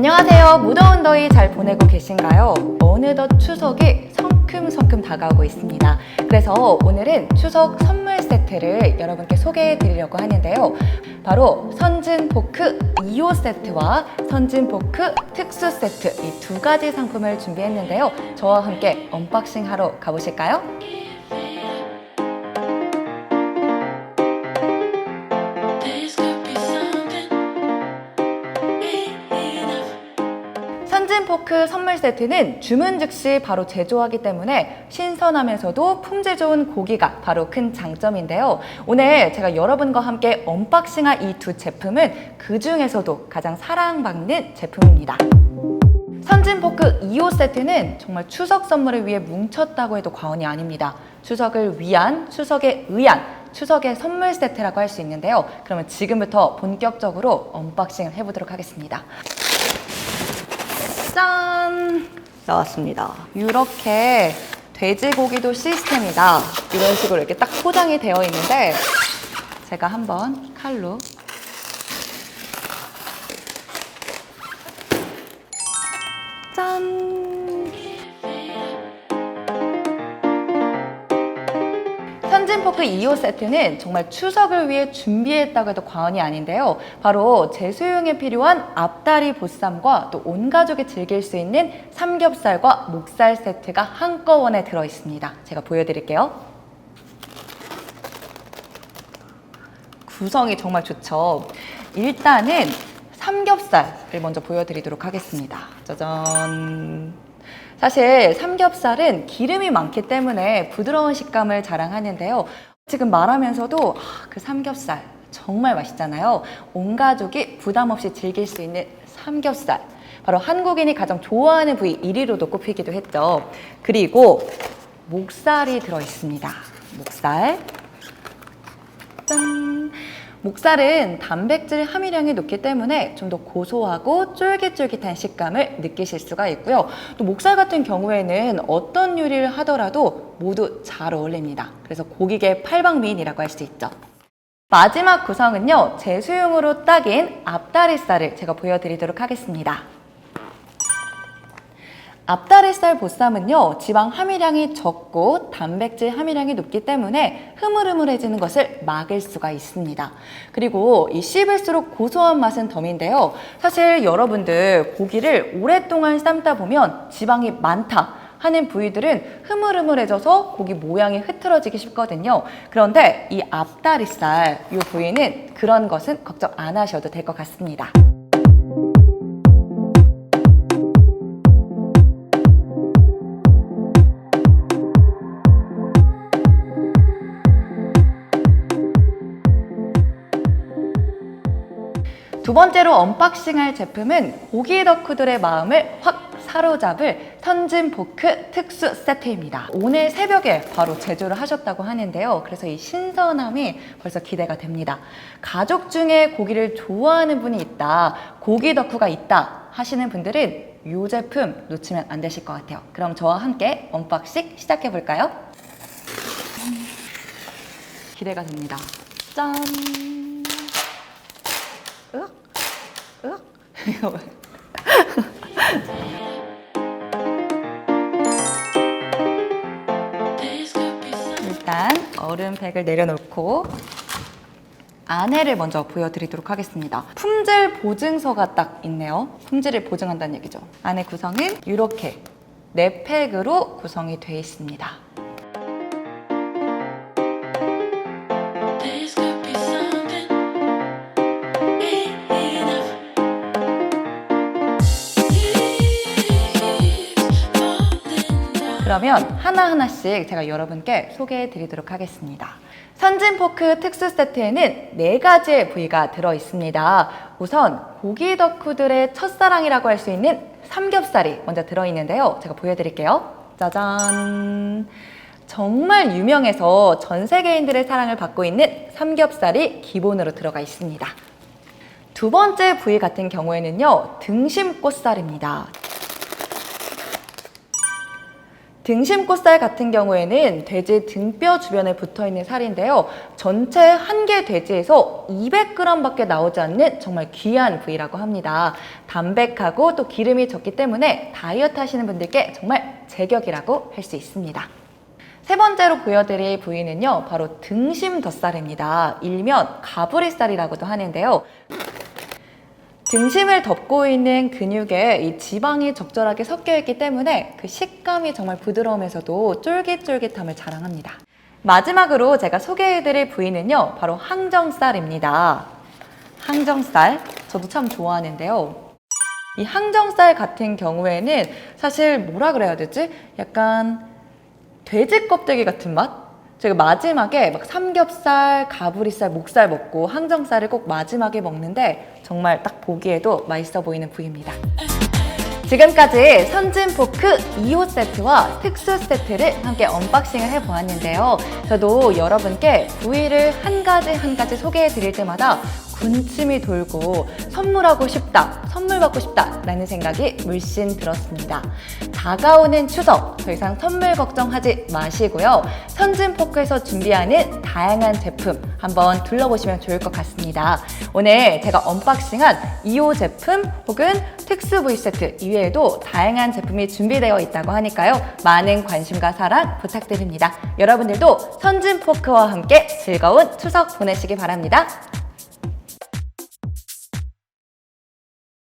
안녕하세요. 무더운 더위 잘 보내고 계신가요? 어느덧 추석이 성큼성큼 다가오고 있습니다. 그래서 오늘은 추석 선물 세트를 여러분께 소개해 드리려고 하는데요. 바로 선진 포크 2호 세트와 선진 포크 특수 세트 이 두 가지 상품을 준비했는데요. 저와 함께 언박싱 하러 가보실까요? 선진 포크 선물 세트는 주문 즉시 바로 제조하기 때문에 신선하면서도 품질 좋은 고기가 바로 큰 장점인데요. 오늘 제가 여러분과 함께 언박싱할 이두 제품은 그 중에서도 가장 사랑받는 제품입니다. 선진 포크 2호 세트는 정말 추석 선물을 위해 뭉쳤다고 해도 과언이 아닙니다. 추석을 위한, 추석에 의한, 추석의 선물 세트라고 할 수 있는데요. 그러면 지금부터 본격적으로 언박싱을 해보도록 하겠습니다. 짠! 나왔습니다. 이렇게 돼지고기도 시스템이다. 이런 식으로 이렇게 딱 포장이 되어 있는데 제가 한번 칼로 짠! 포크 2호 세트는 정말 추석을 위해 준비했다고 해도 과언이 아닌데요. 바로 제수용에 필요한 앞다리 보쌈과 또 온 가족이 즐길 수 있는 삼겹살과 목살 세트가 한꺼번에 들어 있습니다. 제가 보여드릴게요. 구성이 정말 좋죠. 일단은 삼겹살을 먼저 보여드리도록 하겠습니다. 짜잔. 사실 삼겹살은 기름이 많기 때문에 부드러운 식감을 자랑하는데요. 지금 말하면서도 아, 그 삼겹살 정말 맛있잖아요. 온 가족이 부담 없이 즐길 수 있는 삼겹살. 바로 한국인이 가장 좋아하는 부위 1위로도 꼽히기도 했죠. 그리고 목살이 들어 있습니다. 목살. 짠! 목살은 단백질 함유량이 높기 때문에 좀 더 고소하고 쫄깃쫄깃한 식감을 느끼실 수가 있고요. 또 목살 같은 경우에는 어떤 요리를 하더라도 모두 잘 어울립니다. 그래서 고기계 팔방미인이라고 할 수 있죠. 마지막 구성은요, 제 수용으로 딱인 앞다리살을 제가 보여드리도록 하겠습니다. 앞다리살 보쌈은요, 지방 함유량이 적고 단백질 함유량이 높기 때문에 흐물흐물해지는 것을 막을 수가 있습니다. 그리고 이 씹을수록 고소한 맛은 덤인데요. 사실 여러분들 고기를 오랫동안 삶다 보면 지방이 많다. 하는 부위들은 흐물흐물해져서 고기 모양이 흐트러지기 쉽거든요. 그런데 이 앞다리살 이 부위는 그런 것은 걱정 안 하셔도 될 것 같습니다. 두 번째로 언박싱할 제품은 고기 덕후들의 마음을 확 사로잡을 선진 포크 특수 세트입니다. 오늘 새벽에 바로 제조를 하셨다고 하는데요. 그래서 이 신선함이 벌써 기대가 됩니다. 가족 중에 고기를 좋아하는 분이 있다, 고기 덕후가 있다 하시는 분들은 이 제품 놓치면 안 되실 것 같아요. 그럼 저와 함께 언박싱 시작해 볼까요? 기대가 됩니다. 짠! 으악! 으악! 일단 얼음팩을 내려놓고 안에를 먼저 보여드리도록 하겠습니다. 품질 보증서가 딱 있네요. 품질을 보증한다는 얘기죠. 안에 구성은 이렇게 네 팩으로 구성이 되어 있습니다. 그러면 하나하나씩 제가 여러분께 소개해 드리도록 하겠습니다. 선진 포크 특수 세트에는 네 가지의 부위가 들어 있습니다. 우선 고기 덕후들의 첫사랑이라고 할 수 있는 삼겹살이 먼저 들어 있는데요. 제가 보여드릴게요. 짜잔. 정말 유명해서 전 세계인들의 사랑을 받고 있는 삼겹살이 기본으로 들어가 있습니다. 두 번째 부위 같은 경우에는요, 등심꽃살입니다. 등심꽃살 같은 경우에는 돼지 등뼈 주변에 붙어 있는 살인데요. 전체 한 개 돼지에서 200g밖에 나오지 않는 정말 귀한 부위라고 합니다. 담백하고 또 기름이 적기 때문에 다이어트 하시는 분들께 정말 제격이라고 할 수 있습니다. 세 번째로 보여드릴 부위는요, 바로 등심 덧살입니다. 일면 가브리살이라고도 하는데요. 등심을 덮고 있는 근육에 이 지방이 적절하게 섞여 있기 때문에 그 식감이 정말 부드러우면서도 쫄깃쫄깃함을 자랑합니다. 마지막으로 제가 소개해드릴 부위는요, 바로 항정살입니다. 항정살, 저도 참 좋아하는데요. 이 항정살 같은 경우에는 사실 뭐라 그래야 되지? 약간 돼지 껍데기 같은 맛? 제가 마지막에 막 삼겹살, 가브리살, 목살 먹고 항정살을 꼭 마지막에 먹는데 정말 딱 보기에도 맛있어 보이는 부위입니다. 지금까지 선진 포크 2호 세트와 특수 세트를 함께 언박싱을 해보았는데요. 저도 여러분께 부위를 한 가지 한 가지 소개해 드릴 때마다 군침이 돌고 선물하고 싶다, 선물 받고 싶다 라는 생각이 물씬 들었습니다. 다가오는 추석 더 이상 선물 걱정하지 마시고요. 선진 포크에서 준비하는 다양한 제품 한번 둘러보시면 좋을 것 같습니다. 오늘 제가 언박싱한 2호 제품 혹은 특수 부위 세트 이외에도 다양한 제품이 준비되어 있다고 하니까요. 많은 관심과 사랑 부탁드립니다. 여러분들도 선진 포크와 함께 즐거운 추석 보내시기 바랍니다.